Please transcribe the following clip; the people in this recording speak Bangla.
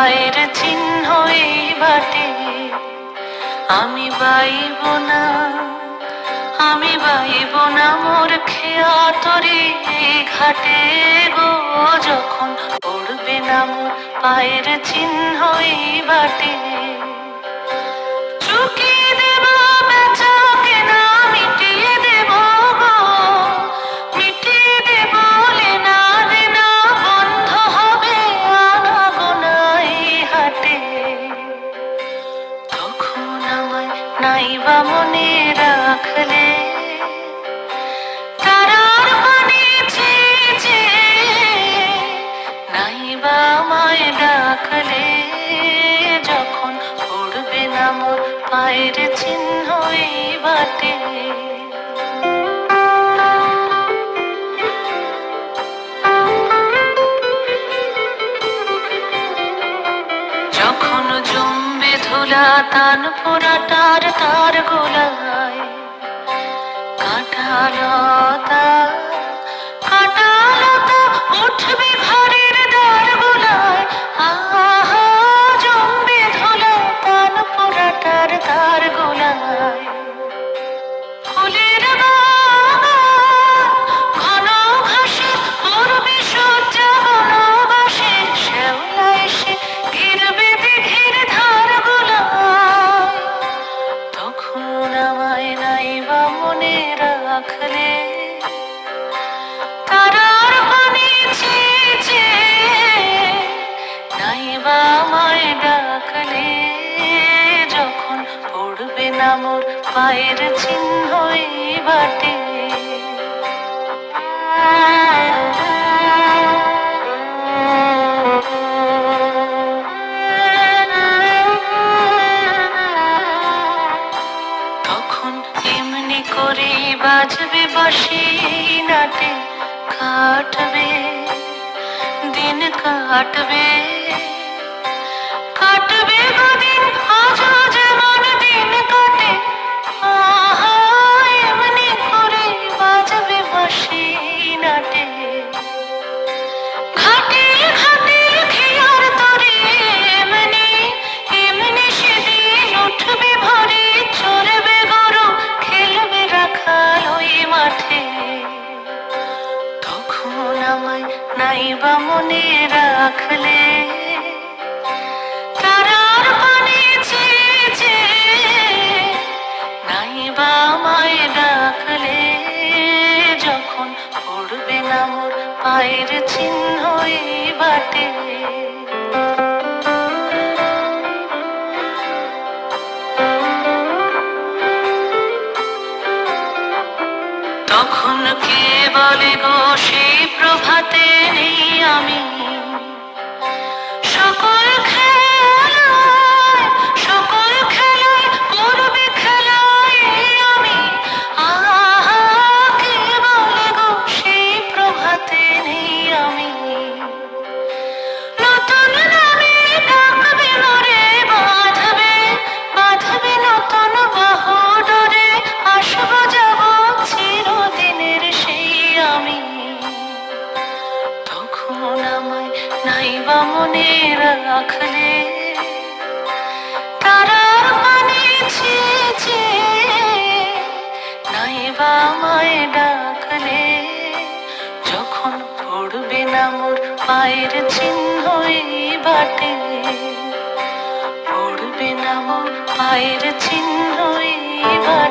মোর পায়ের চিহ্ন বাটে। আমি বাইব না, আমি বাইব না মোর খেয়া তরি ঘাটে গো। যখন পড়বে না মোর পায়ের চিহ্ন বাটে। চুকিয়ে পড়বে পায়ের চিহ্ন এই বাটে। যখন জমবে ধুলা তান পোড়াটার তার গোলায় কাঁটালতা রাখলে তারার পানে চেয়ে চেয়ে নাইবা মায় ডাকলে। যখন পড়বে না মোর পায়ের চিহ্ন এই বাটে। বাজবে বসে নাটে কাটবে দিন কাটবে। তখন নাই বা মনে রাখলে? তারার পানে চেয়ে চেয়ে নাইবা আমায় ডাকলে, যখন পড়বে না মোর পায়ের চিহ্ন বাটে। তখন কে বলে গো সেই প্রভাতে নেই আমি? রাখলে তারার পানে চেয়ে চেয়ে নাইবা আমায় ডাকলে, যখন পড়বে না মোর পায়ের চিহ্ন বাটে, পড়বে না মোর পায়ের চিহ্ন বাটে।